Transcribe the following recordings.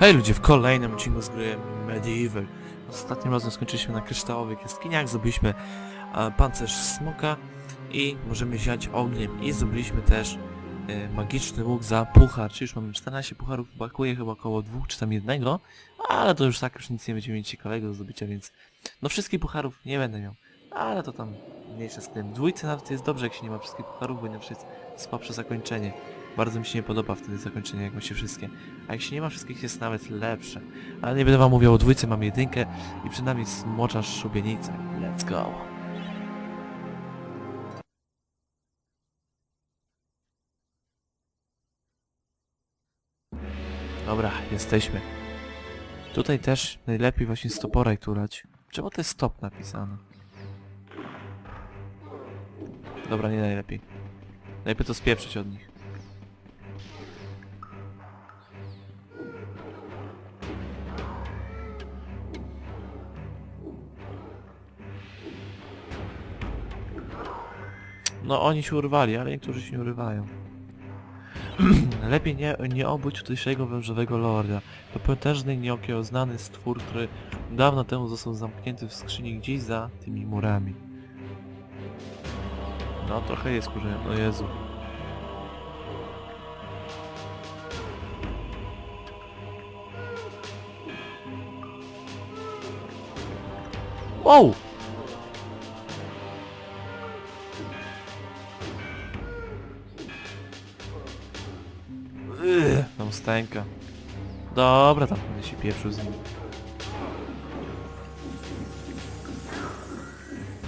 Hej ludzie, w kolejnym odcinku z gry Medieval. Ostatnim razem skończyliśmy na kryształowych jaskiniach, zdobyliśmy e, pancerz smoka i możemy wziąć ogniem. I zdobyliśmy też e, magiczny łuk za puchar, czyli już mamy 14 pucharów, brakuje chyba około dwóch czy tam jednego, ale to już tak już nic nie będziemy mieć ciekawego do zdobycia, więc no wszystkich pucharów nie będę miał, ale to tam mniejsze z tym. Dwójce nawet jest dobrze jak się nie ma wszystkich pucharów, bo inaczej jest słabsze zakończenie. Bardzo mi się nie podoba wtedy zakończenie, jak ma się wszystkie. A jak się nie ma wszystkich, jest nawet lepsze. Ale nie będę wam mówił o dwójce, mam jedynkę i przed nami smoczarz szubienica. Let's go. Dobra, jesteśmy. Tutaj też najlepiej właśnie stoporaj turać. Czemu to jest stop napisane? Dobra, nie najlepiej. Najlepiej to spieprzyć od nich. No oni się urwali, ale niektórzy się nie urywają. Lepiej nie, nie obudź tutejszego wężowego lorda. To potężny nieokiełznany stwór, który dawno temu został zamknięty w skrzyni gdzieś za tymi murami. No trochę jest kurze, no Jezu. Wow! Stęka. Dobra, tam będę się pieprzył z nim.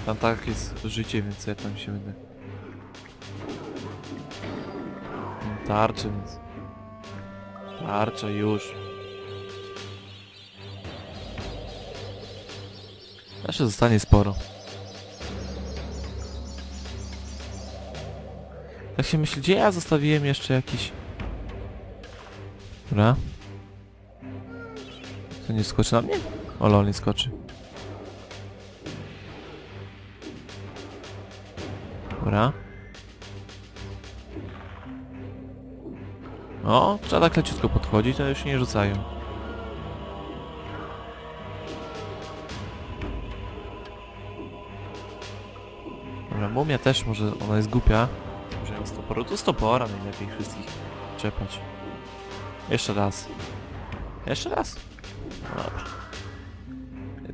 Tam tak jest życie, więc ja tam się będę... Mam więc... Tarcza już. Jeszcze zostanie sporo. Tak się myśli, gdzie ja zostawiłem jeszcze jakiś... Dobra. To nie skoczy na mnie? O lol, nie skoczy. Dobra. O, trzeba tak leciutko podchodzić, to już nie rzucają. Dobra, mumia też może, ona jest głupia. Może ją stoporu, to stopora najlepiej wszystkich czepać. Jeszcze raz. Jeszcze raz. No Dobra.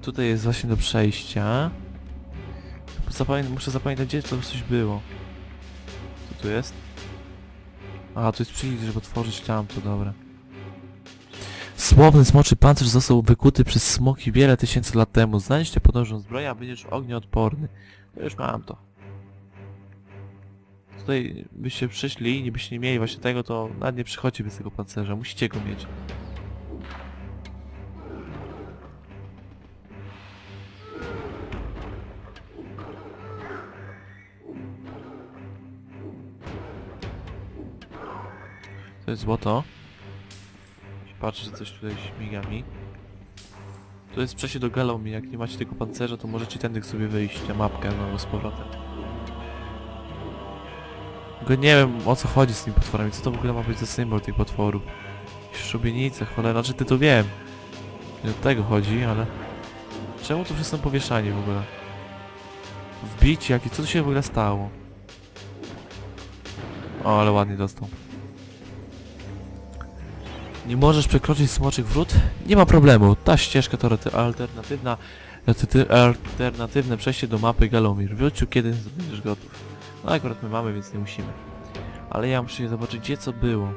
Tutaj jest właśnie do przejścia. Zapamię muszę zapamiętać gdzie to coś było. Co tu jest? A, tu jest przycisk, żeby otworzyć tamto, dobra. Słowny smoczy pancerz został wykuty przez smoki wiele tysięcy lat temu. Znajdź tę podążną zbroję, a będziesz ognioodporny. Ja już mam to. Tutaj byście przyszli i byście nie mieli właśnie tego, to nawet nie przychodzi bez tego pancerza. Musicie go mieć. To jest złoto. Patrzę, że coś tutaj śmiga mi. To jest przejście do Galomi. Jak nie macie tego pancerza, to możecie tędy sobie wyjść, tę mapkę znowu z powrotem. Nie wiem o co chodzi z tymi potworami, co to w ogóle ma być za symbol tych potworów. Szubienice, cholera, znaczy ty to wiem. Nie o tego chodzi, ale... Czemu tu wszyscy są powieszani w ogóle? Wbici jakie, co tu się w ogóle stało? O, ale ładnie dostał. Nie możesz przekroczyć smoczych wrót? Nie ma problemu. Ta ścieżka to alternatywna, alternatywne przejście do mapy Galomir. Wrócił kiedy będziesz gotów. No akurat my mamy, więc nie musimy. Ale ja muszę zobaczyć gdzie co było.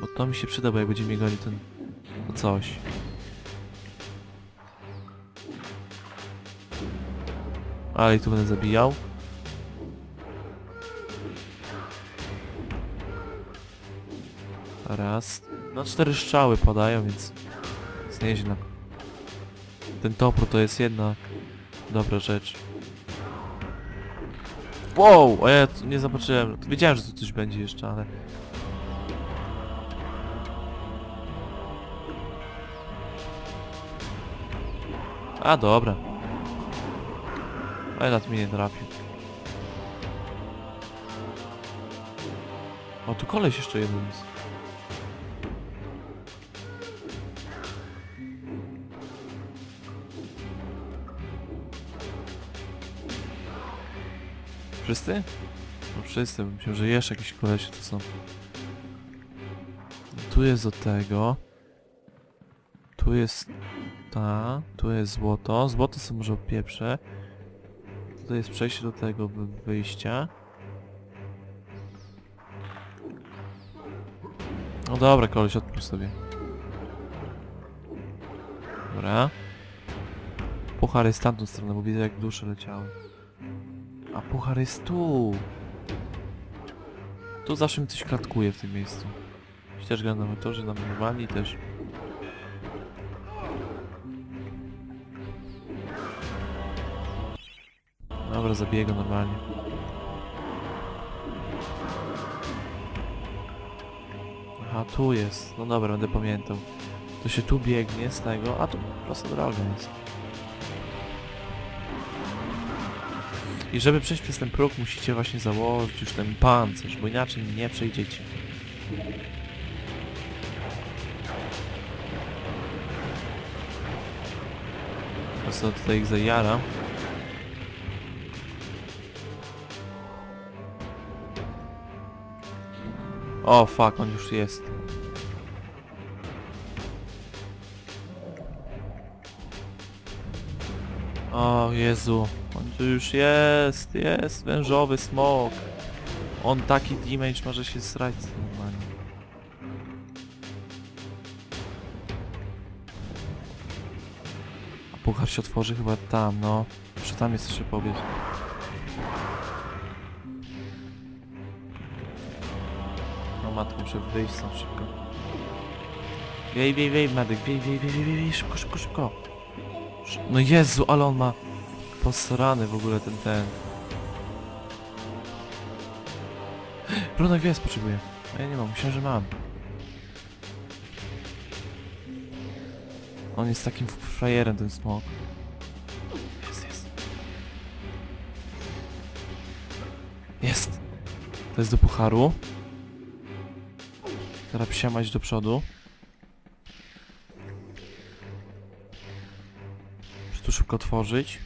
Bo to mi się przyda, bo jak będzie mnie ten... To coś. Ale i tu będę zabijał. Raz. No cztery strzały padają, więc jest nieźle. Ten topór to jest jednak dobra rzecz. Wow! A ja tu nie zobaczyłem. Wiedziałem, że tu coś będzie jeszcze, ale... A dobra. Ale nad mnie nie trafił. O, tu koleś jeszcze jeden jest. Wszyscy? No wszyscy, myślę, że jeszcze jakieś kolesie to są. Tu jest do tego. Tu jest ta, tu jest złoto. Złoto sobie może pieprzę. Tutaj jest przejście do tego wy- wyjścia. No dobra, koleś, odpuść sobie. Dobra. Puchar jest tamtą stronę, bo widzę jak dusze leciały. A puchar jest tu. Tu zawsze mi coś klatkuje w tym miejscu. Ścieżka na motorze namalowali też. Dobra, zabiję go normalnie. Aha, tu jest. No dobra, będę pamiętał. To się tu biegnie z tego, a tu prosta droga jest. I żeby przejść przez ten próg musicie właśnie założyć już ten pancerz, bo inaczej nie przejdziecie. Prostu tutaj ich zajara. O fuck, on już jest. O Jezu, on tu już jest, jest wężowy smok. On taki damage może się srać normalnie. A puchar się otworzy chyba tam, no. Jeszcze tam jest jeszcze pobiec. No matko, muszę wyjść stąd szybko. Wiej, wiej, wiej, medyk, wiej, wiej, wiej, wiej, wiej, szybko, szybko, szybko. No Jezu, ale on ma posrany w ogóle ten, ten. Runek wies potrzebuję. A ja nie mam, myślałem, że mam. On jest takim frajerem, ten smok. Jest, jest. Jest. To jest do pucharu. Teraz psiamać do przodu. Szybko otworzyć.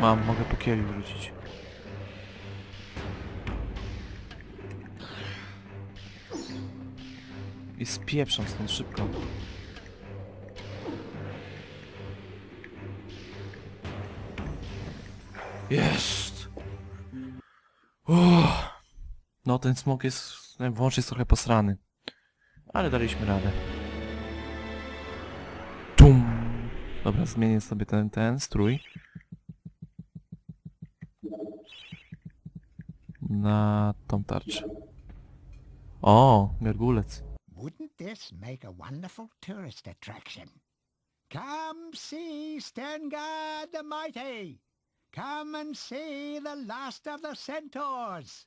Mam, mogę po kieli wrócić. I spieprzam stąd szybko. Jest! No ten smok jest... ten włącz jest trochę posrany. Ale daliśmy radę. Tum! Dobra, zmienię sobie ten, ten strój. Na tą tarczę. O, gargulec. Wouldn't this make a wonderful tourist attraction? Come see Stengard the Mighty! Come and see the last of the centaurs!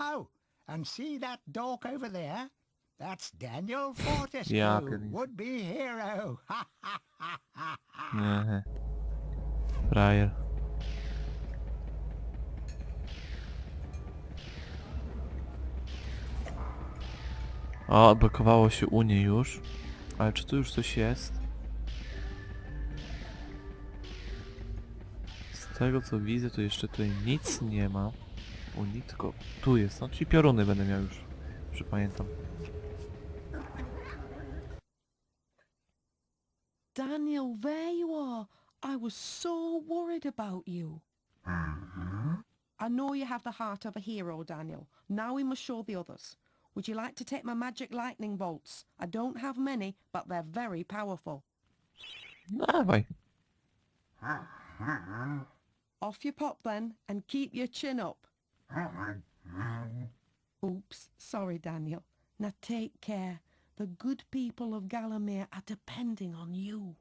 Oh, and see that dork over there? That's Daniel Fortescue, Ja would-be hero! Ha ha ha ha ha! Nie. Frajer. O, odblokowało się Unię już. Ale czy tu już coś jest? Z tego co widzę, to jeszcze tutaj nic nie ma. Unii, tylko tu jest. No, czyli pioruny będę miał już. Przypamiętam. Daniel, there you are. I was so worried about you. Mm-hmm. I know you have the heart of a hero, Daniel. Now we must show the others. Would you like to take my magic lightning bolts? I don't have many, but they're very powerful. Dawaj. Off you pop then, and keep your chin up. Oops, sorry, Daniel. Now take care. The good people of Galamere are depending on you.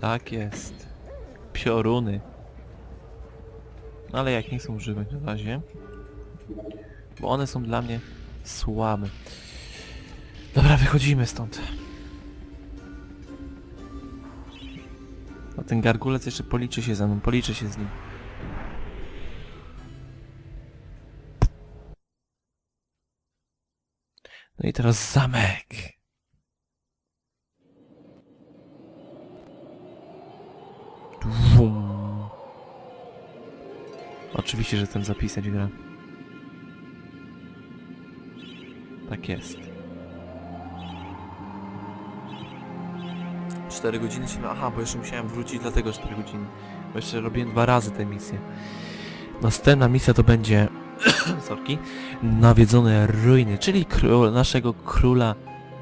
Tak jest. Pioruny. No ale jak nie chcę używać na razie. Bo one są dla mnie słabe. Dobra, wychodzimy stąd. A ten gargulec jeszcze policzy się ze mną, policzy się z nim. No i teraz zamek. Wum. Oczywiście, że chcę zapisać grę. Tak jest. 4 godziny się... Aha, bo jeszcze musiałem wrócić, dlatego 4 godziny. Bo jeszcze robiłem dwa razy tę misję. Następna misja to będzie... sorki. Nawiedzone ruiny, czyli król, naszego króla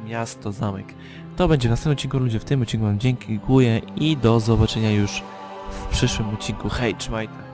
miasto, zamek. To będzie w następnym odcinku ludzie, w tym odcinku wam dziękuję i do zobaczenia już w przyszłym odcinku. Hej, trzymajcie.